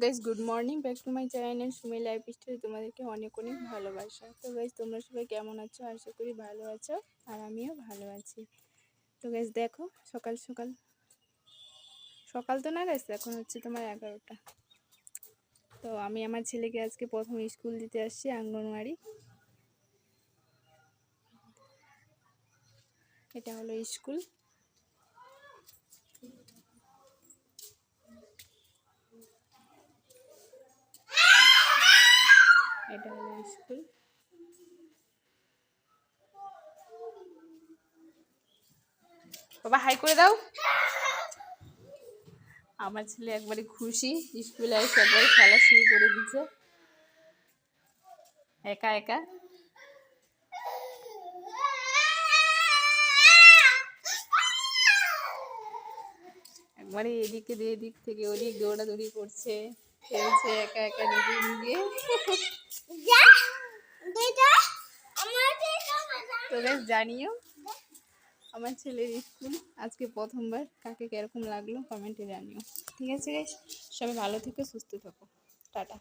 Guys good morning. Back to my channel Sumi lifestyle. তোমাদেরকে অনেক অনেক ভালোবাসা। তো গাইজ তোমরা সবাই কেমন আছো? আশা করি ভালো আছো আর আমিও ভালো আছি। তো গাইজ দেখো, সকাল সকাল। সকাল তো না গাইজ এখন হচ্ছে তোমার এগারোটা। তো আমি আমার ছেলেকে আজকে প্রথম স্কুল দিতে আসছি আঙ্গনওয়াড়ি। এটা হলো স্কুল। এটা হলো স্কুল। বাবা হাই করে দাও। আমার ছেলে একবারে খুশি, স্কুলে এসে একবারে খেলা শুরু করে দিচ্ছে একা একা। একবারে এদিকে এদিক থেকে ওদিক, দৌড়াদৌড়ি করছে। খেলছে একা একা নিজে নিজে। তো বেশ জানিও আমার ছেলের স্কুল আজকে প্রথমবার। কাকে কীরকম লাগল? কমেন্টে জানিও। ঠিক আছে সবাই ভালো থেকো সুস্থ থাকো। টাটা।